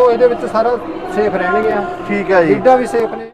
ਇਹਦੇ ਵਿੱਚ ਸਾਰਾ ਸੇਫ ਰਹਿਣਗੇ। ਠੀਕ ਹੈ ਜੀ। ਲੀਡਾਂ ਵੀ ਸੇਫ ਨੇ।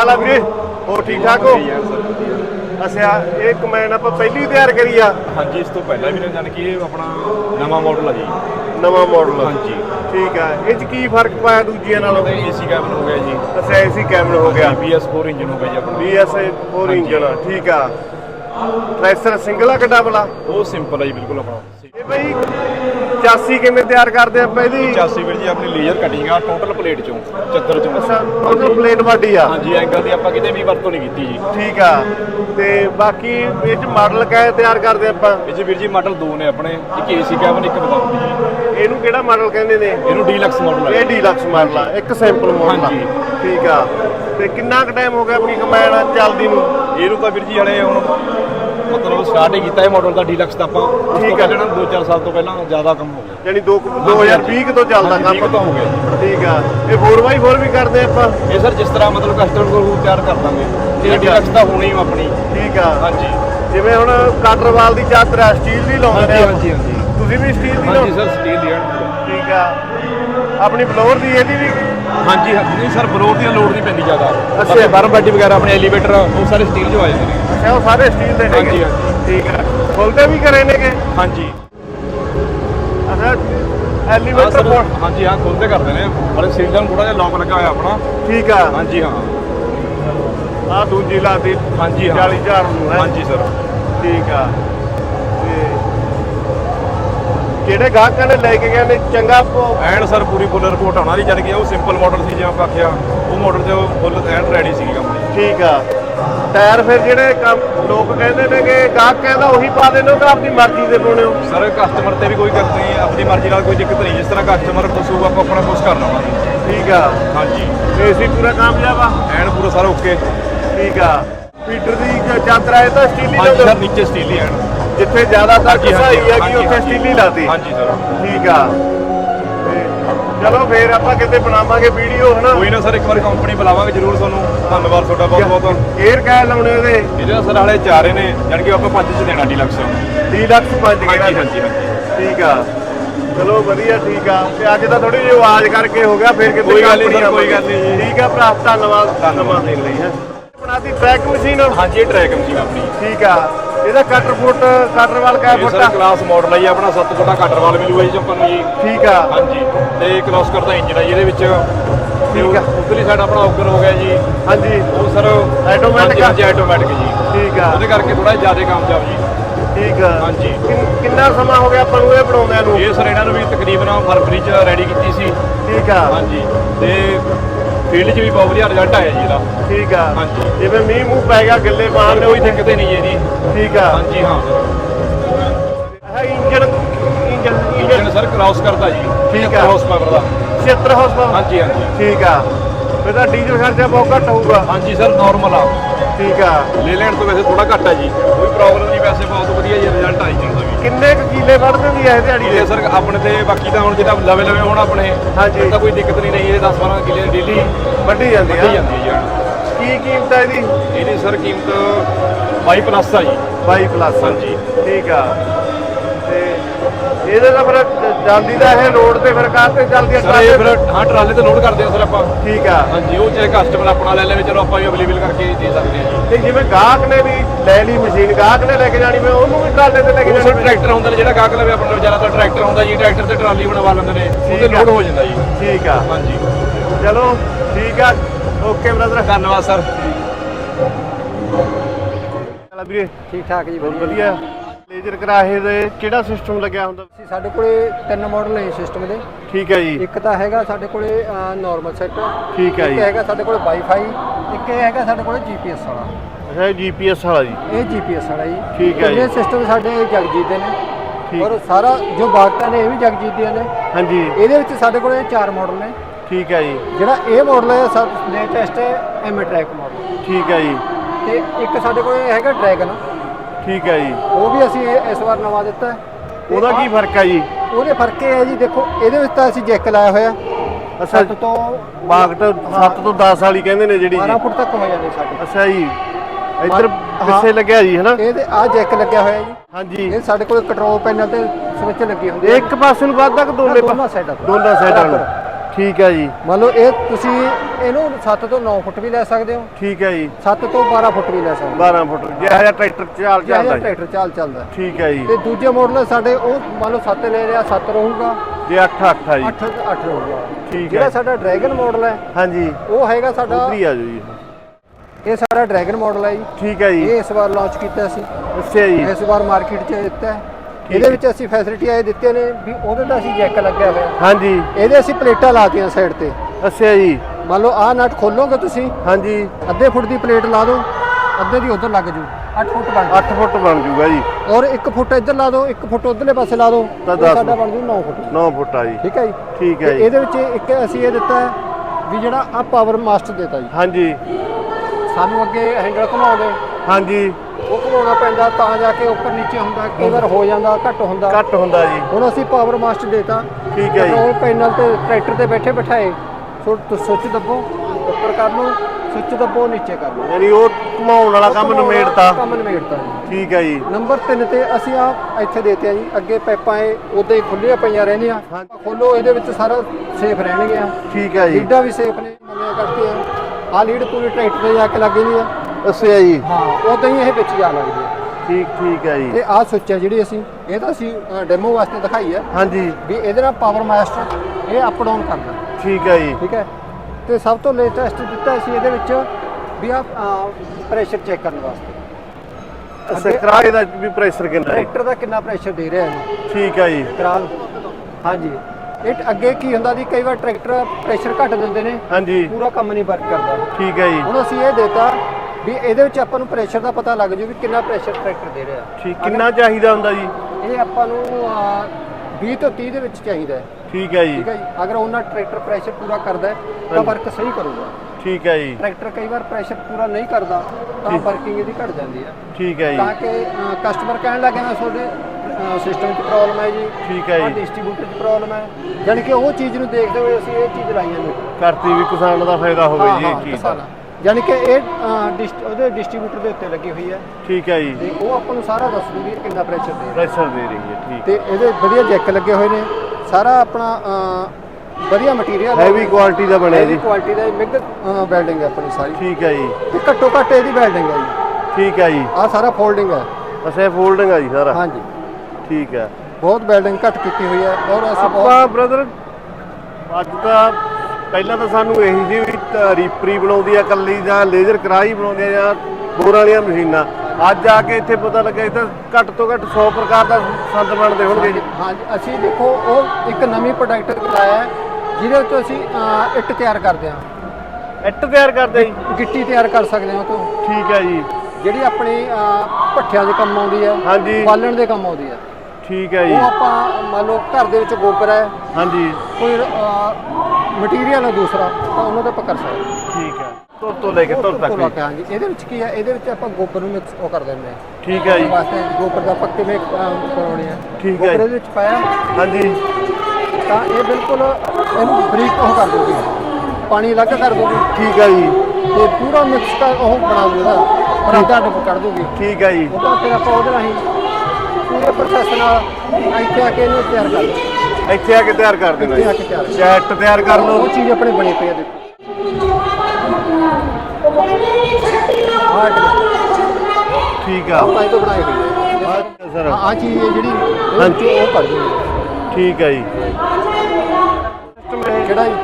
ਹਾਲ ਆ ਵੀਰੇ? ਹੋਰ ਠੀਕ ਠਾਕ ਹੋ? ਅੱਛਾ ਇਹ ਕਮੈਨ ਆਪਾਂ ਪਹਿਲੀ ਤਿਆਰ ਕਰੀ ਆ? ਹਾਂਜੀ ਇਸ ਤੋਂ ਪਹਿਲਾਂ ਵੀ ਨੇ ਜਾਨ ਕਿ ਇਹ ਆਪਣਾ ਨਵਾਂ ਮਾਡਲ ਆ ਜੀ। ਨਵਾਂ ਮਾਡਲ ਹਾਂਜੀ। ਠੀਕ ਆ ਇਹ ਚ ਕੀ ਫ਼ਰਕ ਪਾਇਆ ਦੂਜੀਆਂ ਨਾਲੋਂ? ਏਸੀ ਕੈਬਨ ਹੋ ਗਿਆ ਜੀ। ਅੱਛਾ ਏਸੀ ਕੈਮਰਾ ਹੋ ਗਿਆ। BS4 ਇੰਜਨ ਹੋ ਗਿਆ ਜੀ ਆਪਣਾ। BSA 4 ਇੰਜਨ ਆ, ਠੀਕ ਆ। ਟ੍ਰੈਸਰ ਸਿੰਗਲ ਆ ਕੱਡਾ ਬਲਾ ਉਹ ਸਿੰਪਲ ਆ ਜੀ ਬਿਲਕੁਲ ਆਪਣਾ। ਇਹ ਬਈ 84 ਕਿਵੇਂ ਤਿਆਰ ਕਰਦੇ ਆਪਾਂ ਇਹਦੀ? 85 ਵੀਰ ਜੀ ਆਪਣੀ ਲੇਜ਼ਰ ਕਟਿੰਗ ਆ ਟੋਟਲ ਪਲੇਟ ਚੋਂ ਚੱਦਰ ਚੋਂ। ਅੱਛਾ ਉਹਨੂੰ ਪਲੇਟ ਵਾਡੀ ਆ। ਹਾਂਜੀ ਐਂਗਲ ਦੀ ਆਪਾਂ ਕਿਤੇ ਵੀ ਵਰਤੋਂ ਨਹੀਂ ਕੀਤੀ ਜੀ। ਠੀਕ ਆ ਤੇ ਬਾਕੀ ਇਹ ਚ ਮਾਡਲ ਕਾਹ ਤਿਆਰ ਕਰਦੇ ਆਪਾਂ? ਇਹ ਵੀਰ ਜੀ ਮਾਡਲ ਦੋ ਨੇ ਆਪਣੇ ਇੱਕ ਏਸੀ ਕੈਬਨ ਇੱਕ ਵਿਦਾਊਟ ਜੀ। ਇਹਨੂੰ ਕਿਹੜਾ ਮਾਡਲ ਕਹਿੰਦੇ ਨੇ? ਇਹਨੂੰ ਡੀਲਕਸ ਮਾਡਲ ਇਹ ਹੈ ਡੀਲਕਸ ਮਾਡਲ ਆ ਇੱਕ ਸਿੰਪਲ ਮਾਡਲ ਆ। ਠੀਕ ਆ ਤੇ ਕਿੰਨਾ ਕੁ ਟਾਈਮ ਹੋ ਗਿਆ ਆਪਣੀ ਕਮੈਨ ਚੱਲਦੀ ਨੂੰ? ਇਹਨੂੰ ਤਾਂ ਵੀਰ ਜੀ ਹਲੇ ਹੁਣ ਮਤਲਬ ਸਟਾਰਟ ਹੀ ਕੀਤਾ ਇਹ ਮਾਡਲ ਦਾ ਡੀਲਕਸ ਤਾਂ ਆਪਾਂ ਉਸ ਠੀਕ ਤੋਂ ਆ। ਪਹਿਲਾਂ 2-4 ਸਾਲ ਤੋਂ ਪਹਿਲਾਂ ਜ਼ਿਆਦਾ ਕੰਮ ਹੋ ਗਿਆ। ਯਾਨੀ ਦੋ- 2020 ਕੁ ਤੋਂ ਚੱਲਦਾ ਹਾਂਜੀ, ਕੰਮ ਤੋਂ ਹੋ ਗਿਆ। ਠੀਕ ਆ। ਇਹ 4x4 ਵੀ ਕਰਦੇ ਆਪਾਂ? ਇਹ ਸਰ ਜਿਸ ਤਰ੍ਹਾਂ ਮਤਲਬ ਕਸਟਮਰ ਕੋਲ ਤਿਆਰ ਕਰ ਦਾਂਗੇ ਠੀਕ ਆ। ਇਹ ਡੀਲਕਸ ਤਾਂ ਹੋਣੀ ਹੀ ਆਪਣੀ। ਠੀਕ ਆ। ਹਾਂਜੀ। ਜਿਵੇਂ ਹੁਣ ਕਾਟਰਵਾਲ ਦੀ ਚਾਦਰ ਆ ਸਟੀਲ ਦੀ ਲਾਉਂਦੇ ਨੇ ਹਾਂਜੀ ਹਾਂਜੀ ਹਾਂਜੀ। ਤੁਸੀਂ ਵੀ ਸਟੀਲ ਦੀ ਹਾਂਜੀ ਲਾਉਂਦੇ ਸਰ ਸਟੀਲ ਦੀ ਠੀਕ ਆ। ਆਪਣੀ ਫਲੋਰ ਦੀ ਇਹਦੀ ਵੀ ਹਾਂਜੀ ਨਹੀਂ ਸਰ ਬਲੋਰ ਦੀ ਲੋਡ ਨਹੀਂ ਪੈਂਦੀ ਜ਼ਿਆਦਾ। ਅੱਛਾ। ਬਰਮ ਬੱਡੀ ਵਗੈਰਾ ਆਪਣੇ ਐਲੀਵੇਟਰ ਉਹ ਸਾਰੇ ਸਟੀਲ ਜੋ ਆ ਜਾਂਦੇ ਨੇ। ਅੱਛਾ ਉਹ ਸਾਰੇ ਸਟੀਲ ਦੇ ਨੇਗੇ ਹਾਂਜੀ। ਠੀਕ ਆ। ਖੁੱਲਦੇ ਵੀ ਕਰੇ ਨੇਗੇ ਹਾਂਜੀ। ਅੱਛਾ ਹਾਂ ਐਲੀਵੇਟਰ ਹਾਂਜੀ ਹਾਂ ਖੁੱਲਦੇ ਕਰਦੇ ਨੇ। ਹਲੇ ਸੀਲਡਨ ਥੋੜਾ ਜਿਹਾ ਲੌਕ ਲੱਗਾ ਹੋਇਆ ਆਪਣਾ। ਠੀਕ ਆ। ਹਾਂਜੀ ਹਾਂ। ਆ ਦੂਜੀ ਲਾਤੀ ਹਾਂਜੀ ਹਾਂ। 40 ਝਾੜ ਨੂੰ ਹੈ? ਹਾਂਜੀ ਸਰ। ਠੀਕ ਆ ਤੇ ਕਿਹੜੇ ਗਾਹਕਾਂ ਨੇ ਲੈ ਕੇ ਗਏ ਨੇ ਚੰਗਾ ਐਂਡ ਸਰ ਪੂਰੀ ਫੁੱਲ ਰਿਪੋਰਟ ਆਉਣਾ ਦੀ ਜਾਣੀ ਕਿ ਉਹ ਸਿੰਪਲ ਮਾਡਲ ਸੀ ਜਿਵੇਂ ਆਪਾਂ ਆਖਿਆ ਉਹ ਮਾਡਲ ਤੇ ਫੁੱਲ ਐਂਡ ਰੈਡੀ ਸੀਗੀ ਕੰਪਨੀ ਠੀਕ ਆ। ਟਾਇਰ ਫਿਰ ਜਿਹੜੇ ਲੋਕ ਕਹਿੰਦੇ ਨੇ ਕਿ ਗਾਹਕ ਕਹਿੰਦਾ ਉਹੀ ਪਾ ਦੇਣੇ ਉਹ ਆਪਣੀ ਮਰਜ਼ੀ ਦੇ ਪਾਉਣੇ ਹੋ। ਸਰ ਕਸਟਮਰ ਤੇ ਵੀ ਕੋਈ ਗੱਲ ਨਹੀਂ ਆਪਣੀ ਮਰਜ਼ੀ ਨਾਲ ਕੋਈ ਦਿੱਕਤ ਨਹੀਂ। ਜਿਸ ਤਰ੍ਹਾਂ ਕਸਟਮਰ ਖੁਸ਼ ਹੋਊਗਾ ਆਪਾਂ ਆਪਣਾ ਖੁਸ਼ ਕਰ ਲਵਾਂਗੇ। ਠੀਕ ਆ। ਹਾਂਜੀ। ਏਸੀ ਪੂਰਾ ਕਾਮਯਾਬ ਆ? ਐਂਡ ਪੂਰਾ ਸਾਰਾ ਓਕੇ ਠੀਕ ਆ। ਫੀਡਰ ਦੀ ਚਾਦਰ ਆਏ ਤਾਂ ਸਟੀਲੀ ਹਾਂਜੀ ਲਾਉਂਦੇ ਸਰ ਨੀਚੇ ਸਟੀਲ ਐਂਡ ਜਿੱਥੇ ਜ਼ਿਆਦਾਤਰ ਹਾਂਜੀ, ਕਸਾਈ ਹਾਂਜੀ, ਹੈਗੀ ਹਾਂਜੀ, ਉੱਥੇ ਹਾਂਜੀ। ਸਟੀਲੀ ਲਾਤੀ। ਹਾਂਜੀ ਸਰ। ਠੀਕ ਆ। ਤੇ ਚਲੋ ਫੇਰ ਆਪਾਂ ਕਿਤੇ ਬਣਾਵਾਂਗੇ ਵੀਡੀਓ ਹਨਾ? ਕੋਈ ਨਾ ਸਰ ਇੱਕ ਵਾਰ ਕੰਪਨੀ ਬੁਲਾਵਾਂਗੇ ਜਰੂਰ ਤੁਹਾਨੂੰ। ਧੰਨਵਾਦ ਤੁਹਾਡਾ ਬਹੁਤ ਬਹੁਤ। ਗੇਅਰ ਕਹਿ ਲਾਉਣੇ ਉਹਦੇ। ਨਾਲ ਸਰ ਹਾਲੇ ਚਾਰੇ ਨੇ ਜਾਣੀ ਕਿ ਆਪਾਂ ਪੰਜ ਚ ਦੇਣਾ ਡੀਲਕਸ ਡੀਲਕਸ ਪੰਜ ਹਾਂਜੀ ਗੇਅਰ ਹਾਂਜੀ ਹਾਂਜੀ। ਠੀਕ ਆ। ਚਲੋ ਵਧੀਆ ਠੀਕ ਆ। ਤੇ ਅੱਜ ਤਾਂ ਥੋੜੀ ਜਿਹੀ ਆਵਾਜ਼ ਕਰਕੇ ਹੋ ਗਿਆ ਫੇਰ ਕਿਤੇ ਕੋਈ ਗੱਲ company ਸਰ, ਕੋਈ ਗੱਲ ਨਹੀਂ ਜੀ। ਠੀਕ ਆ ਭਰਾ ਧੰਨਵਾਦ। ਧੰਨਵਾਦ। ਦੇਣ ਲਈ ਹੈ ਬਣਾਤੀ ਟਰੈਕ ਮਸ਼ੀਨ ਹਾਂਜੀ ਟਰੈਕ ਮਸ਼ੀਨ ਆਪਣੀ। ਠੀਕ ਆ। ਇਹਦਾ ਕਟਰ ਫੁੱਟ ਕਟਰ ਵਾਲ ਕਾ ਇਹ ਫੁੱਟ ਸਰ ਕਲਾਸ ਮਾਡਲ ਹੈ ਜੀ ਆਪਣਾ 7 ਫੁੱਟਾ ਕਟਰ ਵਾਲ ਮਿਲੂਗਾ ਜੀ ਆਪਾਂ ਨੂੰ ਜੀ। ਠੀਕ ਆ। ਹਾਂਜੀ। ਤੇ ਕ੍ਰਾਸ ਕਰਦਾ ਇੰਜਨ ਹੈ ਜੀ ਇਹਦੇ ਵਿੱਚ। ਠੀਕ ਆ। ਉਧਰਲੀ ਸਾਈਡ ਆਪਣਾ ਔਗਰ ਹੋ ਗਿਆ ਜੀ। ਹਾਂਜੀ। ਉਹ ਸਰ Automatic ਆ? ਹਾਂਜੀ ਆਟੋਮੈਟਿਕ ਜੀ। ਠੀਕ ਆ। ਉਹਦੇ ਕਰਕੇ ਥੋੜਾ ਜ਼ਿਆਦਾ ਕਾਮਯਾਬ ਜੀ। ਠੀਕ ਆ। ਹਾਂਜੀ। ਕਿੰਨ- ਕਿੰਨਾ ਸਮਾਂ ਹੋ ਗਿਆ ਆਪਾਂ ਨੂੰ ਇਹ ਬਣਾਉਂਦਿਆਂ ਨੂੰ? ਇਹ ਸਰ ਇਹਨਾਂ ਨੂੰ ਵੀ ਤਕਰੀਬਨ ਫਰਵਰੀ ਚ ਰੈਡੀ ਕੀਤੀ ਸੀ। ਠੀਕ ਆ। ਹਾਂਜੀ। ਤੇ ਫੀਲਡ 'ਚ ਵੀ ਬਹੁਤ ਵਧੀਆ ਰਿਜ਼ਲਟ ਆਇਆ ਜੀ ਇਹਦਾ। ਠੀਕ ਆ। ਹਾਂਜੀ। ਜਿਵੇਂ ਮੀਂਹ ਮੂੰਹ ਪੈ ਗਿਆ ਗਿੱਲੇ ਬਾਹਰ ਨੇ ਕੋਈ ਉਹੀ ਦਿੱਕਤ ਹੀ ਨਹੀਂ ਹੈ ਜੀ ਠੀਕ ਆ। ਹਾਂਜੀ ਹਾਂ। ਇਹ engine engine engine engine sir cross ਕਰਦਾ ਜੀ। ਠੀਕ ਆ। ਹਾਊਸ ਪਾਵਰ ਦਾ। 76 ਹਾਰਸ ਹਾਂਜੀ ਹਾਂਜੀ। ਠੀਕ ਆ। ਫਿਰ ਤਾਂ ਡੀਜ਼ਲ ਖਰਚਾ ਬਹੁਤ ਘੱਟ ਹੋਊਗਾ। ਹਾਂਜੀ ਸਰ ਨਾਰਮਲ ਆ। ਠੀਕ ਆ। ਲੈ ਲੈਣ ਤੋਂ ਵੈਸੇ ਥੋੜਾ ਘੱਟ ਆ ਜੀ। ਕੋਈ ਪ੍ਰੋਬਲਮ ਨਹੀਂ ਵੈਸੇ ਬਹੁਤ ਵਧੀਆ ਜੀ ਰਿਜ਼ਲਟ ਆ ਇੰਜਨ ਦਾ ਵੀ ਕਿੰਨੇ ਕੁ ਕੀਲੇ ਵੱਢ ਦਿੰਦੀ ਹੈ ਇਹ ਦਿਹਾੜੀ ਇਹ ਦੇ ਸਰ ਆਪਣੇ ਤੇ ਬਾਕੀ ਤਾਂ ਹੁਣ ਜਿਹੜਾ ਲਵੇ ਲਵੇ ਹੁਣ ਆਪਣੇ ਹਾਂਜੀ। ਫਿਰ ਤਾਂ ਕੋਈ ਦਿੱਕਤ ਨਹੀਂ ਨਹੀਂ ਇਹ 10 12 ਕਿਲੇ ਡੇਲੀ ਵੱਢੀ ਜਾਂਦੀ ਵੱਢੀ ਆ। ਜਾਂਦੀ ਹੈ ਜੀ ਕੀ ਕੀਮਤ ਹੈ ਇਹਦੀ? ਇਹਦੀ ਸਰ ਕੀਮਤ 22 ਪਲੱਸ ਆ ਜੀ। 22 ਪਲੱਸ ਹਾਂਜੀ। ਠੀਕ ਆ। ਇਹਦੇ ਦਾ ਫਿਰ ਜਾਂਦੀ ਦਾ ਇਹ ਰੋਡ ਤੇ ਫਿਰ ਕਾਰ ਤੇ ਚੱਲਦੀ ਆ ਸਰ ਇਹ ਫਿਰ ਹਾਂ ਟਰਾਲੇ ਤੇ ਲੋਡ ਕਰਦੇ ਆ ਸਰ ਆਪਾਂ। ਠੀਕ ਆ। ਹਾਂਜੀ ਉਹ ਚਾਹੇ ਕਸਟਮਰ ਆਪਣਾ ਲੈ ਲਵੇ ਚਲੋ ਆਪਾਂ ਵੀ ਅਵੇਲੇਬਲ ਕਰਕੇ ਦੇ ਸਕਦੇ ਹਾਂ ਜੀ। ਤੇ ਜਿਵੇਂ ਗਾਹਕ ਨੇ ਵੀ ਲੈ ਲਈ ਮਸ਼ੀਨ ਗਾਹਕ ਨੇ ਲੈ ਕੇ ਜਾਣੀ ਮੈਂ ਉਹਨੂੰ ਵੀ ਟਰਾਲੇ ਤੇ ਲੈ ਕੇ ਜਾਣੀ। ਟਰੈਕਟਰ ਹੁੰਦਾ ਜਿਹੜਾ ਗਾਹਕ ਲਵੇ ਆਪਣਾ ਵਿਚਾਰਾ ਤਾਂ ਟਰੈਕਟਰ ਹੁੰਦਾ ਜੀ ਟਰੈਕਟਰ ਤੇ ਟਰਾਲੀ ਬਣਵਾ ਲੈਂਦੇ ਨੇ ਆ। ਲੋਡ ਹੋ ਜਾਂਦਾ ਜੀ। ਠੀਕ ਆ। ਹਾਂਜੀ। ਚਲੋ ਠੀਕ ਆ। ਓਕੇ ਬ੍ਰਦਰ ਧੰਨਵਾਦ ਸਰ। ਚਲਾ ਵੀਰੇ। ਠੀਕ ਠਾਕ ਜੀ ਬਹੁਤ ਵਧੀਆ। ਲੇਜ਼ਰ ਕਰਾਹੇ ਦੇ ਕਿਹੜਾ ਸਿਸਟਮ ਲੱਗਿਆ ਹੁੰਦਾ? ਅਸੀਂ ਸਾਡੇ ਕੋਲੇ ਤਿੰਨ ਮਾਡਲ ਨੇ ਸਿਸਟਮ ਦੇ। ਠੀਕ ਹੈ ਜੀ। ਇੱਕ ਤਾਂ ਹੈਗਾ ਸਾਡੇ ਕੋਲੇ ਨਾਰਮਲ ਸੈੱਟ ਠੀਕ ਹੈ ਇੱਕ ਜੀ। ਹੈਗਾ ਸਾਡੇ ਕੋਲੇ ਵਾਈਫਾਈ ਇੱਕ ਇਹ ਹੈਗਾ ਸਾਡੇ ਕੋਲੇ ਜੀਪੀਐਸ ਵਾਲਾ। ਅੱਛਾ ਇਹ ਜੀਪੀਐਸ ਵਾਲਾ ਜੀ। ਇਹ ਜੀਪੀਐਸ ਵਾਲਾ ਜੀ। ਠੀਕ ਹੈ ਇਹ ਜੀ। ਸਿਸਟਮ ਸਾਡੇ ਜਗਜੀਤ ਦੇ ਨੇ। ਠੀਕ। ਔਰ ਸਾਰਾ ਜੋ ਬਾਗਟਾਂ ਨੇ ਇਹ ਵੀ ਜਗਜੀਤ ਦੀਆਂ ਨੇ। ਹਾਂਜੀ। ਇਹਦੇ ਵਿੱਚ ਸਾਡੇ ਕੋਲੇ ਚਾਰ ਮਾਡਲ ਨੇ। ਠੀਕ ਹੈ ਜੀ। ਜਿਹੜਾ ਇਹ ਮਾਡਲ ਹੈ ਸਭ ਲੇਟੈਸਟ ਹੈ ਐਮ ਟਰੈਕ ਮਾਡਲ ਠੀਕ ਹੈ ਜੀ। ਤੇ ਇੱਕ ਸਾਡੇ ਕੋਲੇ ਹੈਗਾ ਡਰੈਗਨ ਠੀਕ ਹੈ ਜੀ। ਉਹ ਵੀ ਅਸੀਂ ਇਹ- ਇਸ ਵਾਰ ਨਵਾਂ ਦਿੱਤਾ ਹੈ। ਉਹਦਾ ਕੀ ਫ਼ਰਕ ਹੈ ਜੀ? ਉਹਦੇ ਫ਼ਰਕ ਇਹ ਹੈ ਜੀ ਦੇਖੋ ਇਹਦੇ ਵਿੱਚ ਤਾਂ ਅਸੀਂ ਜੈਕ ਲਾਇਆ ਹੋਇਆ। ਅੱਛਾ 7 ਤੋਂ ਬਾਗਟ 7 ਤੋਂ 10 ਵਾਲੀ ਕਹਿੰਦੇ ਨੇ ਜਿਹੜੀ 12 ਜੀ ਫੁੱਟ ਤੱਕ ਹੋ ਜਾਂਦੇ ਸਾਡੇ। ਅੱਛਾ ਜੀ। ਇੱਧਰ ਹਾਂ। ਪਿੱਛੇ ਲੱਗਿਆ ਜੀ ਹਨਾ? ਇਹਦੇ ਆ ਜੈਕ ਲੱਗਿਆ ਹੋਇਆ ਜੀ। ਹਾਂਜੀ। ਇਹ ਸਾਡੇ ਕੋਲ ਕੰਟਰੋਲ ਪੈਨਲ ਤੇ ਸਵਿਚ ਲੱਗੇ ਹੁੰਦੇ ਇੱਕ ਪਾਸੇ ਨੂੰ ਵੱਧ ਤੱਕ ਦੋਨੇ ਦੋਨਾਂ ਪਾ- ਸਾਈਡਾਂ ਤੋਂ। ਦੋਨਾਂ ਸਾਈਡਾਂ ਨੂੰ ਠੀਕ ਹੈ ਜੀ। ਮੰਨ ਲਓ ਇਹ ਤੁਸੀਂ ਇਹਨੂੰ 7 ਤੋਂ 9 ਫੁੱਟ ਵੀ ਲੈ ਸਕਦੇ ਹੋ। ਠੀਕ ਹੈ ਜੀ। 7 ਤੋਂ 12 ਫੁੱਟ ਵੀ ਲੈ ਸਕਦੇ 12 ਫੁੱਟ। ਜਿਹੜਾ ਜਿਹਾ ਟਰੈਕਟਰ ਚਾਲ ਹੋ ਚੱਲਦਾ ਜੀ। ਟਰੈਕਟਰ ਚੱਲ ਚੱਲਦਾ। ਠੀਕ ਹੈ ਜੀ। ਤੇ ਦੂਜੇ ਮਾਡਲ ਸਾਡੇ ਉਹ ਮੰਨ ਲਓ 7 ਲੈ ਰਿਹਾ 7 ਰਹੂਗਾ। ਜੇ 8 8 ਆ ਜੀ। 8 8 ਰਹੂਗਾ। ਠੀਕ ਹੈ। ਜਿਹੜਾ ਸਾਡਾ ਡਰੈਗਨ ਮਾਡਲ ਹੈ ਹਾਂਜੀ। ਉਹ ਹੈਗਾ ਸਾਡਾ ਉਤਰੀ ਆ ਜਾਓ ਜੀ। ਇਹ ਸਾਡਾ ਡਰੈਗਨ ਮਾਡਲ ਹੈ ਜੀ। ਠੀਕ ਹੈ ਜੀ। ਇਹ ਇਸ ਵਾਰ ਲਾਂਚ ਕੀਤਾ ਸੀ। ਅੱਛਾ ਜੀ। ਇਸ ਵਾਰ ਮਾਰਕੀਟ 'ਚ ਦਿੱਤਾ ਹੈ। ਇਹਦੇ ਵਿੱਚ ਅਸੀਂ ਫੈਸਿਲਿਟੀ ਇਹ ਦਿੱਤੀਆਂ ਨੇ ਵੀ ਉਹਦੇ ਤਾਂ ਅਸੀਂ ਜੈਕ ਲੱਗਿਆ ਹੋਇਆ। ਹਾਂਜੀ। ਇਹਦੇ ਅਸੀਂ ਪਲੇਟਾਂ ਲਾਤੀਆਂ ਸਾਈਡ ਤੇ। ਅੱਛਾ ਜੀ। ਮੰਨ ਲਓ ਆਹ ਨਟ ਖੋਲੋਗੇ ਤੁਸੀਂ ਹਾਂਜੀ। ਅੱਧੇ ਫੁੱਟ ਦੀ ਪਲੇਟ ਲਾ ਦਿਓ ਅੱਧੇ ਦੀ ਉਧਰ ਲੱਗ ਜੂ 8 ਫੁੱਟ ਬਣ 8 ਫੁੱਟ ਬਣ ਜੂਗਾ ਜੀ। ਔਰ 1 ਫੁੱਟ ਇੱਧਰ ਲਾ ਦਿਓ 1 ਫੁੱਟ ਉਧਰਲੇ ਪਾਸੇ ਲਾ ਦਿਓ ਤਾਂ ਸਾਡਾ ਬਣ ਜੂ 9 ਫੁੱਟ। 9 ਫੁੱਟ ਆ ਜੀ। ਠੀਕ ਹੈ ਜੀ? ਠੀਕ ਹੈ ਜੀ। ਇਹਦੇ ਵਿੱਚ ਇੱਕ ਅਸੀਂ ਇਹ ਦਿੱਤਾ ਵੀ ਜਿਹੜਾ ਆ ਪਾਵਰ ਮਾਸਟਰ ਦਿੱਤਾ ਜੀ। ਹਾਂਜੀ। ਸਾਨੂੰ ਅੱਗੇ ਹੈਂਡਲ ਘੁਮਾਉਂਦੇ ਹਾਂਜੀ। ਉਹ ਘੁਮਾਉਣਾ ਪੈਂਦਾ ਤਾਂ ਜਾ ਕੇ ਉੱਪਰ ਨੀਚੇ ਹੁੰਦਾ ਕਈ ਵਾਰ ਹੋ ਜਾਂਦਾ ਘੱਟ ਹੁੰਦਾ। ਘੱਟ ਹੁੰਦਾ ਜੀ। ਹੁਣ ਅਸੀਂ ਪਾਵਰ ਮਾਸਟਰ ਦੇਤਾ। ਠੀਕ ਹੈ ਜੀ। ਕੰਟਰੋਲ ਪੈਨਲ ਤੇ ਟਰੈਕਟਰ ਤੇ ਬੈਠੇ ਬਿਠਾਏ। ਸੁੱਚ ਦੱਬੋ ਉੱਪਰ ਕਰ ਲਓ ਸੁੱਚ ਦੱਬੋ ਨੀਚੇ ਕਰ ਲਓ। ਯਾਨੀ ਉਹ ਘੁਮਾਉਣ ਵਾਲਾ ਕੰਮ ਨਿਮੇੜਤਾ। ਕੰਮ ਨਿਮੇੜਤਾ ਠੀਕ ਹੈ ਜੀ। ਨੰਬਰ 3 ਤੇ ਅਸੀਂ ਆ ਇੱਥੇ ਦੇਤੇ ਆ ਜੀ। ਅੱਗੇ ਪਾਈਪਾਂ ਇਹ ਉਦਾਂ ਹੀ ਖੁੱਲੀਆਂ ਪਈਆਂ ਰਹਿੰਦੀਆਂ। ਖੋਲੋ ਇਹਦੇ ਵਿੱਚ ਸਾਰਾ ਸੇਫ ਰਹਿਣਗੇ ਆ ਠੀਕ ਹੈ ਜੀ। ਲੀਡਾਂ ਵੀ ਸੇਫ ਨੇ ਨਵੀਆਂ ਕਰਤੀਆਂ ਆ। ਲੀਡ ਪੂਰੀ ਟਰੈਕਟਰ ਤੇ ਜਾ ਕੇ ਲੱਗ ਜਾਂਦੀ ਆ। ਅੱਛਾ ਜੀ। ਹਾਂ ਉਦਾਂ ਹੀ ਇਹ ਵਿੱਚ ਜਾ ਲੱਗਦੀ ਆ ਠੀਕ ਠੀਕ ਹੈ ਜੀ। ਤੇ ਆਹ ਸੁੱਚ ਹੈ ਜਿਹੜੀ ਅਸੀਂ ਇਹ ਤਾਂ ਅਸੀਂ ਡੈਮੋ ਵਾਸਤੇ ਦਿਖਾਈ ਹੈ ਹਾਂਜੀ। ਵੀ ਇਹਦੇ ਨਾਲ ਪਾਵਰ ਮਾਸਟਰ ਇਹ ਅਪ ਡਾਊਨ ਕਰਦਾ ਠੀਕ ਹੈ ਜੀ। ਠੀਕ ਹੈ? ਤੇ ਸਭ ਤੋਂ ਲੇਟੈਸਟ ਦਿੱਤਾ ਸੀ ਇਹਦੇ ਵਿੱਚ ਵੀ ਆ ਪ੍ਰੈਸ਼ਰ ਚੈੱਕ ਕਰਨ ਵਾਸਤੇ। ਅੱਛਾ ਕਿਰਾਏ ਦਾ ਵੀ ਪ੍ਰੈਸ਼ਰ ਕਿੰਨਾ ਹੈ? ਟਰੈਕਟਰ ਦਾ ਕਿੰਨਾ ਪ੍ਰੈਸ਼ਰ ਦੇ ਰਿਹਾ ਹੈ। ਠੀਕ ਹੈ ਜੀ। ਕਰਾ ਹਾਂਜੀ। ਇਹ ਅੱਗੇ ਕੀ ਹੁੰਦਾ ਸੀ ਕਈ ਵਾਰ ਟਰੈਕਟਰ ਪ੍ਰੈਸ਼ਰ ਘੱਟ ਦਿੰਦੇ ਨੇ। ਹਾਂਜੀ। ਪੂਰਾ ਕੰਮ ਨਹੀਂ ਵਰਕ ਕਰਦਾ। ਠੀਕ ਹੈ ਜੀ। ਹੁਣ ਅਸੀਂ ਇਹ ਦੇਤਾ ਵੀ ਇਹਦੇ ਵਿੱਚ ਆਪਾਂ ਨੂੰ ਪ੍ਰੈਸ਼ਰ ਦਾ ਪਤਾ ਲੱਗ ਜੂ ਵੀ ਕਿੰਨਾ ਪ੍ਰੈਸ਼ਰ ਟਰੈਕਟਰ ਦੇ ਰਿਹਾ। ਠੀਕ ਕਿੰਨਾ ਚਾਹੀਦਾ ਹੁੰਦਾ ਜੀ? ਇਹ ਆਪਾਂ ਨੂੰ ਅਹ, 20 ਤੋਂ 30 ਦੇ ਵਿੱਚ ਚਾਹੀਦਾ ਹੈ। ਠੀਕ ਹੈ ਜੀ। ਠੀਕ ਹੈ ਜੀ? ਅਗਰ ਉਹਨਾਂ ਟਰੈਕਟਰ ਪ੍ਰੈਸ਼ਰ ਪੂਰਾ ਕਰਦਾ ਹੈ ਤਾਂ ਵਰਕ ਸਹੀ ਕਰੂਗਾ। ਠੀਕ ਹੈ ਜੀ। ਟਰੈਕਟਰ ਕਈ ਵਾਰ ਪ੍ਰੈਸ਼ਰ ਪੂਰਾ ਨਹੀਂ ਕਰਦਾ ਤਾਂ ਵਰਕਿੰਗ ਇਹਦੀ ਘਟ ਜਾਂਦੀ ਹੈ। ਠੀਕ ਹੈ ਤਾਂ ਜੀ ਕਿ ਕਸਟਮਰ ਕਹਿਣ ਲੱਗੇ ਨਾ ਤੁਹਾਡੇ ਸਿਸਟਮ 'ਚ ਪ੍ਰੋਬਲਮ ਹੈ ਜੀ। ਠੀਕ ਹੈ ਜੀ। ਡਿਸਟ੍ਰੀਬਿਊਟਰ 'ਚ ਪ੍ਰੋਬਲਮ ਹੈ। ਜਾਣੀ ਕਿ ਉਹ ਚੀਜ਼ ਨੂੰ ਦੇਖਦੇ ਹੋਏ ਅਸੀਂ ਇਹ ਚੀਜ਼ ਲਾਈਆਂ ਨੇ। ਕਰਤੀ ਵੀ ਕਿਸਾਨ ਦਾ ਫਾਇਦਾ ਹੋਵੇ ਜੀ ਇਹ ਚੀਜ਼ ਦਾ। ਜਾਣੀ ਕਿ ਇਹ ਅਹ, ਉਹਦੇ ਡਿਸਟ੍ਰੀਬਿਊਟਰ ਦੇ ਉੱਤੇ ਲੱਗੀ ਹੋਈ ਹੈ। ਠੀਕ ਹੈ ਜੀ। ਤੇ ਉਹ ਆਪਾਂ ਨੂੰ ਸਾਰਾ ਦੱਸ ਦੂਗੀ ਕਿੰਨਾ ਪ੍ਰੈਸ਼ਰ ਦੇ ਰਿਹਾ। ਪ੍ਰੈਸ਼ਰ ਦੇ ਰਹੀ ਹੈ ਠੀਕ ਤੇ ਇਹਦੇ ਵਧੀਆ ਜੈਕ ਲੱਗੇ ਹੋਏ ਨੇ। ਸਾਰਾ ਆਪਣਾ ਅਹ, ਵਧੀਆ ਮਟੀਰੀਅਲ ਹੈਵੀ ਕੁਆਲਿਟੀ ਦਾ ਬਣਿਆ ਜੀ। ਕੁਆਲਿਟੀ ਦਾ ਮਿਗ ਵੈਲਡਿੰਗ ਹੈ ਆਪਣੀ ਸਾਰੀ। ਠੀਕ ਹੈ ਜੀ। ਤੇ ਘੱਟੋ ਘੱਟ ਇਹਦੀ ਵੈਲਡਿੰਗ ਹੈ ਜੀ। ਠੀਕ ਹੈ ਜੀ। ਆ ਸਾਰਾ ਫੋਲਡਿੰਗ ਹੈ। ਇਹ ਫੋਲਡਿੰਗ ਆ ਜੀ ਸਾਰਾ? ਹਾਂਜੀ। ਠੀਕ ਹੈ। ਬਹੁਤ ਵੈਲਡਿੰਗ ਘੱਟ ਕੀਤੀ ਹੋਈ ਹੈ। ਔਰ ਅਸੀਂ ਬਹੁਤ ਆਪਾਂ ਬ੍ਰਦਰ ਅੱਜ ਤਾਂ ਪਹਿਲਾਂ ਤਾਂ ਸਾਨੂੰ ਇਹੀ ਸੀ ਵੀ ਤ- ਰੀਪਰੀ ਬਣਾਉਂਦੀ ਆ ਕੱਲੀ ਜਾਂ ਲੇਜ਼ਰ ਕਰਾਈ ਬਣਾਉਂਦੀ ਆ ਜਾਂ ਬੋਰ ਵਾਲੀਆਂ ਮਸ਼ੀਨਾਂ। ਅੱਜ ਆ ਕੇ ਇੱਥੇ ਪਤਾ ਲੱਗਾ ਇਹ ਤਾਂ ਘੱਟ ਤੋਂ ਘੱਟ 100 ਪ੍ਰਕਾਰ ਦਾ ਸੰਦ ਬਣਦੇ ਹੋਣਗੇ। ਜੀ ਹਾਂਜੀ ਅਸੀਂ ਦੇਖੋ ਉਹ ਇੱਕ ਨਵੀਂ ਪ੍ਰੋਡਕਟ ਲਾਇਆ ਜਿਹਦੇ ਵਿੱਚ ਅਸੀਂ ਇੱਟ ਤਿਆਰ ਕਰਦੇ ਹਾਂ। ਇੱਟ ਤਿਆਰ ਕਰਦੇ ਜੀ? ਗਿੱਟੀ ਤਿਆਰ ਕਰ ਸਕਦੇ ਹਾਂ ਤੋਂ। ਠੀਕ ਹੈ ਜੀ। ਜਿਹੜੀ ਆਪਣੀ ਭੱਠਿਆਂ 'ਚ ਕੰਮ ਆਉਂਦੀ ਹੈ ਹਾਂਜੀ। ਬਾਲਣ ਦੇ ਕੰਮ ਆਉਂਦੀ ਹੈ। ਠੀਕ ਹੈ ਜੀ। ਉਹ ਆਪਾਂ ਮੰਨ ਲਓ ਘਰ ਦੇ ਵਿੱਚ ਗੋਬਰ ਹੈ। ਹਾਂਜੀ। ਕੋਈ ਮਟੀਰੀਅਲ ਹੈ ਦੂਸਰਾ ਤਾਂ ਉਹਨਾਂ ਦਾ ਆਪਾਂ ਕਰ ਸਕਦੇ ਠੀਕ ਹੈ। ਤੁਰ ਤੋਂ ਲੈ ਕੇ ਤੁਰ ਤੱਕ ਧੁਲਾ ਜੀ। ਕੇ, ਹਾਂਜੀ। ਇਹਦੇ ਵਿੱਚ ਕੀ ਹੈ ਇਹਦੇ ਵਿੱਚ ਆਪਾਂ ਗੋਬਰ ਨੂੰ ਮਿਕਸ ਉਹ ਕਰ ਦਿੰਦੇ ਹਾਂ। ਠੀਕ ਹੈ ਜੀ। ਉਹਦੇ ਵਾਸਤੇ ਗੋਬਰ ਦਾ ਪੱਕੇ ਵਿੱਚ ਕਰਾਉਣੇ ਆ। ਠੀਕ ਹੈ ਗੋਬਰ ਜੀ। ਇਹਦੇ ਵਿੱਚ ਪਾਇਆ। ਹਾਂਜੀ। ਤਾਂ ਇਹ ਬਿਲਕੁਲ ਇਹਨੂੰ ਬਰੀਕ ਉਹ ਕਰ ਦੋਗੇ ਪਾਣੀ ਅਲੱਗ ਕਰ ਦੋਗੇ ਠੀਕ ਹੈ ਜੀ। ਤੇ ਪੂਰਾ ਮਿਕਸ ਕਰ ਉਹ ਬਣਾ ਦੋਗੇ ਪਰਾਂਠਾ ਡੱਬ ਕੱਢ ਦੋਗੇ ਠੀਕ ਹੈ ਜੀ। ਉਹ ਤਾਂ ਫਿਰ ਆਪਾਂ ਉਹਦੇ ਰਾਹੀਂ ਪੂਰੇ ਪ੍ਰੋਸੈਸ ਨਾਲ ਇੱਥੇ ਆ ਕੇ ਇਹਨੂੰ ਤਿਆਰ ਕਰ ਲਓ ਇੱਥੇ ਆ ਕੇ ਤਿਆਰ ਕਰ ਦੇਣਾ ਇੱਥੇ ਆ ਕੇ ਤਿਆਰ। ਇੱਟ ਤਿਆਰ ਕਰ ਲਓ। ਉਹ ਚੀਜ਼ ਆਪਣੇ ਬਣੀ ਪਈ ਹੈ ਦੇਖੋ। ਠੀਕ ਆ। ਆਪਾਂ ਇਹ ਤੋਂ ਬਣਾਈ ਹੋਈ ਹੈ ਆਹ ਸਰ। ਆ ਆ ਚੀਜ਼ ਹੈ ਜਿਹੜੀ ਹਾਂਜੀ। ਉਹ ਕਰ ਦੂੰਗੇ ਠੀਕ ਹੈ ਜੀ। ਕਿਹੜਾ ਜੀ?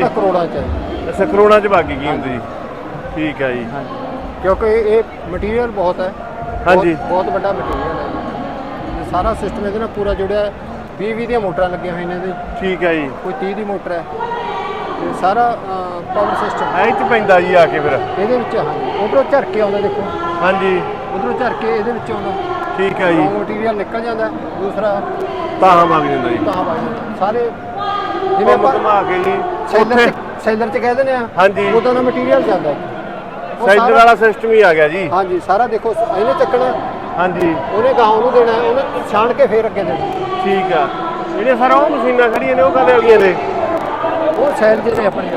ਤਾਂ ਕਰੋੜਾਂ ਚ ਹੈ। ਅੱਛਾ ਕਰੋੜਾਂ ਚ ਬਾਕੀ ਕੀਮਤ ਜੀ ਠੀਕ ਹੈ ਜੀ। ਕਿਉਂਕਿ ਇਹ ਮਟੀਰੀਅਲ ਬਹੁਤ ਹੈ। ਹਾਂਜੀ। ਬਹੁਤ- ਵੱਡਾ ਮਟੀਰੀਅਲ ਹੈ। ਸਾਰਾ ਸਿਸਟਮ ਇਹਦੇ ਨਾਲ ਪੂਰਾ ਜੁੜਿਆ ਹੈ। 20 20 ਦੀਆਂ ਮੋਟਰਾਂ ਲੱਗੀਆਂ ਹੋਈਆਂ ਨੇ ਇਹਦੇ। ਠੀਕ ਹੈ ਜੀ। ਕੋਈ 30 ਦੀ ਮੋਟਰ ਹੈ। ਤੇ ਸਾਰਾ ਪਾਵਰ ਸਿਸਟਮ ਐਂ ਚ ਪੈਂਦਾ ਜੀ ਆ ਕੇ ਫਿਰ। ਇਹਦੇ ਵਿੱਚ ਹਾਂਜੀ। ਉਧਰੋਂ ਝਰਕੇ ਆਉਂਦਾ ਦੇਖੋ। ਹਾਂਜੀ। ਉਧਰੋਂ ਝਰਕੇ ਇਹਦੇ ਵਿੱਚ ਆਉਂਦਾ। ਠੀਕ ਹੈ ਜੀ। ਮਟੀਰੀਅਲ ਨਿਕਲ ਜਾਂਦਾ। ਦੂਸਰਾ ਤਾਹਾਂ ਵਗ ਜਾਂਦਾ ਜੀ। ਤਾਂ ਬਾਈ ਸਾਰੇ ਜਿਵੇਂ ਆਪਾਂ ਘੁਮਾ ਕੇ ਜੀ। ਸੈਲਰ ਉੱਥੇ ਸੈਲਰ ਚ ਕਹਿ ਦਿੰਦੇ ਆ। ਹਾਂਜੀ। ਉਦੋਂ ਦਾ ਮਟੀਰੀਅਲ ਜਾਂਦਾ। ਸਾਰਾ- ਵਾਲਾ ਸਿਸਟਮ ਹੀ ਆ ਗਿਆ ਜੀ। ਹਾਂਜੀ ਸਾਰਾ ਦੇਖੋ ਇਹਨੇ ਚੱਕਣਾ। ਹਾਂਜੀ। ਉਹਨੇ ਗਾਉਂ ਨੂੰ ਦੇਣਾ ਉਹਨੇ ਛਾਣ ਕੇ ਫੇਰ ਅੱਗੇ ਦੇਣਾ। ਠੀਕ ਆ। ਜਿਹੜੇ ਸਰ ਉਹ ਮਸ਼ੀਨਾਂ ਖੜੀਆਂ ਨੇ ਉਹ ਕਾਹਦੇ ਵਾਲੀਆਂ ਨੇ? ਉਹ ਸੈਲ ਜਿਹੜੇ ਆਪਣੇ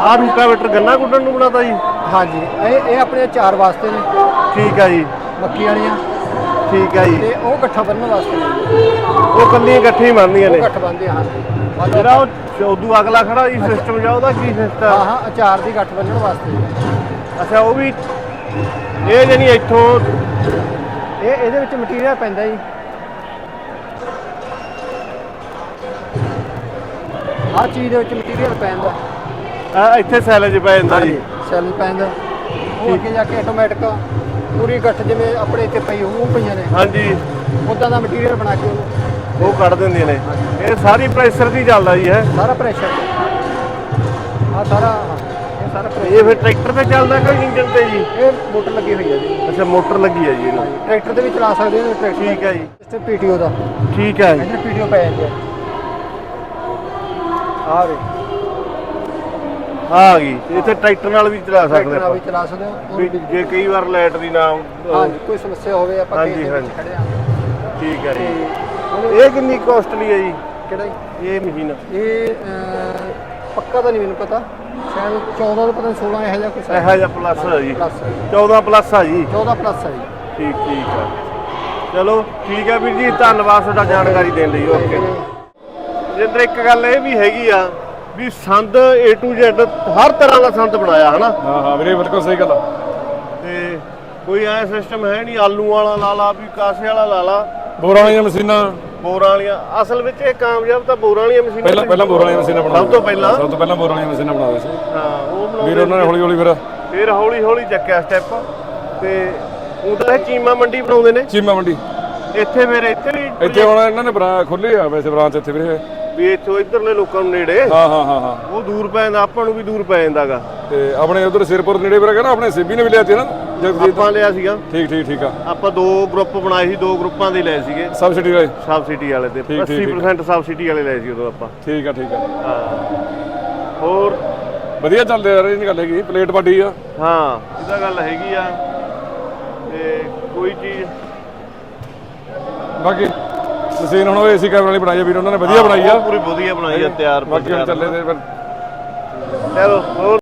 ਆਹ ਰੂਟਾਵੇਟਰ ਗੰਨਾ ਗੁੱਡਣ ਨੂੰ ਬਣਾਤਾ ਜੀ। ਹਾਂਜੀ ਇਹ ਇਹ ਆਪਣੇ ਚਾਰ ਵਾਸਤੇ ਨੇ। ਠੀਕ ਆ ਜੀ। ਮੱਕੀ ਵਾਲੀਆਂ। ਠੀਕ ਆ ਜੀ। ਤੇ ਉਹ ਗੱਠਾ ਬੰਨਣ ਵਾਸਤੇ ਉਹ ਕੱਲੀਆਂ ਇਕੱਠੇ ਹੀ ਬਣਦੀਆਂ ਨੇ। ਗੱਠ ਬੰਨਦੇ ਲਓ- ਜਿਹੜਾ ਉਹ ਉਦੋਂ ਅਗਲਾ ਖੜਾ ਜੀ ਸਿਸਟਮ ਜਾਂ ਉਹਦਾ ਕੀ ਹਾਂ ਸਿਸਟਮ ਹਾਂ ਅਚਾਰ ਦੀ ਗੱਠ ਬੰਨਣ ਵਾਸਤੇ। ਅੱਛਾ ਉਹ ਵੀ ਇਹ ਜਣੀ ਇੱਥੋਂ ਇਹ ਇਹਦੇ ਵਿੱਚ ਮਟੀਰੀਅਲ ਪੈਂਦਾ ਜੀ। ਆਹ ਚੀਜ਼ ਦੇ ਵਿੱਚ ਮਟੀਰੀਅਲ ਪੈਂਦਾ ਆਹ ਇੱਥੇ ਸੈਲ 'ਚ ਪੈ ਜਾਂਦਾ ਜੀ। ਸੈਲ ਪੈਂਦਾ ਉਹ ਅੱਗੇ ਜਾ ਕੇ ਆਟੋਮੈਟਿਕ ਪੂਰੀ ਗੱਠ ਜਿਵੇਂ ਆਪਣੇ ਇੱਥੇ ਪਈ ਹੋਊ ਪਈਆਂ ਨੇ। ਹਾਂਜੀ। ਉਦਾਂ ਦਾ ਮਟੀਰੀਅਲ ਬਣਾ ਕੇ ਉਹਨੂੰ ਉਹ ਕੱਢ ਦਿੰਦੇ ਨੇ। ਇਹ ਸਾਰੀ ਪ੍ਰੈਸ਼ਰ ਦੀ ਚੱਲਦਾ ਜੀ ਹੈ। ਸਾਰਾ ਪ੍ਰੈਸ਼ਰ ਆ ਸਾਰਾ ਇਹ ਸਾਰਾ pressure- ਇਹ ਫਿਰ ਟਰੈਕਟਰ ਤੇ ਚੱਲਦਾ ਕਿ ਇੰਜਨ ਤੇ ਜੀ? ਇਹ ਮੋਟਰ ਲੱਗੀ ਹੋਈ ਹੈ ਜੀ। ਅੱਛਾ ਮੋਟਰ ਲੱਗੀ ਹੈ ਜੀ ਇਹਨੂੰ। ਟਰੈਕਟਰ ਤੇ ਵੀ ਚਲਾ ਸਕਦੇ ਹੋ ਟਰੈਕਟਰ ਠੀਕ ਹੈ ਜੀ। ਇਸ ਤੇ ਪੀਟੀਓ ਦਾ। ਠੀਕ ਹੈ ਜੀ। ਇੱਧਰ ਪੀਟੀਓ ਪੈ ਜਾਂਦੀ ਆ ਵੇ ਆ ਗਈ। ਇੱਥੇ ਟਰੈਕਟਰ ਨਾਲ ਵੀ ਚਲਾ ਸਕਦੇ ਟਰੈਕਟਰ ਨਾਲ ਆਪਾਂ। ਵੀ ਚਲਾ ਸਕਦੇ ਹੋ ਉਹ ਵੀ ਵੀ ਜੇ ਕਈ ਵਾਰ ਲਾਈਟ ਦੀ ਨਾ ਕੋਈ ਸਮੱਸਿਆ ਹੋਵੇ ਆਪਾਂ ਹਾਂਜੀ, ਕਿਸੇ ਦੇ ਵਿੱਚ ਹਾਂਜੀ। ਖੜੇ ਆ ਠੀਕ ਹੈ ਤੇ ਜੀ ਉਹਦੇ- ਇਹ ਕਿੰਨੀ ਕਾਸਟਲੀ ਹੈ ਜੀ? ਕਿਹੜਾ ਜੀ? ਇਹ ਮਸ਼ੀਨ ਇਹ ਅਹ, ਪੱਕਾ ਤਾਂ ਨਹੀਂ ਮੈਨੂੰ ਪਤਾ। ਸ਼ਾਇਦ 14 ਤੋਂ ਪਤਾ ਨਹੀਂ 16 ਇਹੋ ਜਿਹਾ ਕੁਛ ਹੈ। ਇਹੋ ਜਿਹਾ ਪਲੱਸ ਹੈ ਜੀ। ਪਲੱਸ 14 ਪਲੱਸ ਆ ਜੀ। 14 ਪਲੱਸ ਹੈ ਜੀ। ਠੀਕ ਠੀਕ ਆ। ਚਲੋ ਠੀਕ ਹੈ ਵੀਰ ਜੀ ਧੰਨਵਾਦ ਤੁਹਾਡਾ ਜਾਣਕਾਰੀ ਦੇਣ ਲਈ। ਓਕੇ। ਜਿੰਦਰ ਇੱਕ ਗੱਲ ਇਹ ਵੀ ਹੈਗੀ ਆ ਵੀ ਸੰਦ A to Z ਹਰ ਤਰ੍ਹਾਂ ਦਾ ਸੰਦ ਬਣਾਇਆ ਹਨਾ? ਹਾਂ ਹਾਂ ਵੀਰੇ ਬਿਲਕੁਲ ਸਹੀ ਗੱਲ ਆ। ਤੇ ਕੋਈ ਐ ਸਿਸਟਮ ਹੈ ਨਹੀਂ ਆਲੂ ਵਾਲਾ ਲਾ ਲਾ ਵੀ ਕਾਸੇ ਵਾਲਾ ਲਾ ਲਾ। ਬੋਰਾਂ ਵਾਲੀਆਂ ਮਸ਼ੀਨਾਂ। ਬੋਰਾਂ ਵਾਲੀਆਂ ਅਸਲ ਵਿੱਚ ਇਹ ਕਾਮਯਾਬ ਤਾਂ ਬੋਰਾਂ ਵਾਲੀਆਂ ਮਸ਼ੀਨਾਂ ਪਹਿਲਾਂ ਪਹਿਲਾਂ ਬੋਰਾਂ ਵਾਲੀਆਂ ਮਸ਼ੀਨਾਂ ਬਣਾਉਂਦੇ ਸਭ ਤੋਂ ਪਹਿਲਾਂ? ਸਭ ਤੋਂ ਪਹਿਲਾਂ ਬੋਰਾਂ ਵਾਲੀਆਂ ਮਸ਼ੀਨਾਂ ਬਣਾਉਂਦੇ ਸੀ। ਹਾਂ ਉਹ ਵੀਰ ਬਣਾਉਂਦੇ ਉਹਨਾਂ ਨੇ ਹੌਲੀ ਹੌਲੀ ਫਿਰ ਫਿਰ ਹੌਲੀ ਹੌਲੀ ਚੱਕਿਆ ਸਟੈਪ ਤੇ ਉਹਦਾ ਚੀਮਾ ਮੰਡੀ ਬਣਾਉਂਦੇ ਨੇ? ਚੀਮਾ ਮੰਡੀ। ਇੱਥੇ ਫਿਰ ਇੱਥੇ ਵੀ ਇੱਥੇ ਹੁਣ ਇਹਨਾਂ ਨੇ ਬਰਾਂ ਖੋਲੇ ਆ ਵੈਸੇ ਬ੍ਰਾਂਚ ਇੱਥੇ ਵੀਰੇ। ਵੀ ਇੱਥੋਂ ਇੱਧਰਲੇ ਲੋਕਾਂ ਨੂੰ ਨੇੜੇ। ਹਾਂ ਹਾਂ ਹਾਂ ਹਾਂ। ਉਹ ਦੂਰ ਪੈ ਜਾਂਦਾ ਆਪਾਂ ਨੂੰ ਵੀ ਦੂਰ ਪੈ ਜਾਂਦਾਗਾ। ਤੇ ਆਪਣੇ ਉਧਰ ਸਿਰਪੁਰ ਨੇੜੇ ਵੀਰੇ ਕਹਿੰਦਾ ਆਪਣੇ ਸਿੱਬੀ ਨੇ ਵੀ ਲਿਆ ਤੀ ਨਾ ਜਗਜੀਤ ਆਪਾਂ ਲਿਆ ਸੀਗਾ। ਠੀਕ ਠੀਕ ਠੀਕ ਆ। ਆਪਾਂ ਦੋ ਗਰੁੱਪ ਬਣਾਏ ਸੀ ਦੋ ਗਰੁੱਪਾਂ ਦੇ ਲਏ ਸੀਗੇ। ਸਬਸਿਡੀ ਵਾਲੇ। ਸਬਸਿਡੀ ਵਾਲੇ ਠੀਕ, ਠੀਕ, 80% ਸਬਸਿਡੀ ਵਾਲੇ ਲਏ ਸੀ ਉਦੋਂ ਆਪਾਂ। ਠੀਕ ਆ ਠੀਕ ਆ। ਹਾਂ। ਹੋਰ? ਵਧੀਆ ਚੱਲਦੇ ਆ ਰਹੇ ਨਹੀਂ ਗੱਲ ਹੈਗੀ ਪਲੇਟ ਵੱਡੀ ਆ। ਹਾਂ ਇਹਦਾ ਗੱਲ ਹੈਗੀ ਆ। ਤੇ ਕੋਈ ਚੀਜ਼ ਬਾਕੀ ਮਸ਼ੀਨ ਹੁਣ ਉਹ ਏਸੀ ਕੈਮਰੇ ਵਾਲੀ ਬਣਾਈ ਆ ਵੀਰ ਉਹਨਾਂ ਨੇ ਵਧੀਆ ਬਣਾਈ ਆ। ਪੂਰੀ ਵਧੀਆ ਬਣਾਈ ਆ ਤਿਆਰ ਬਾਕੀ ਹੁਣ ਚੱਲੇ ਤੇ ਫਿਰ। ਚਲੋ ਹੋਰ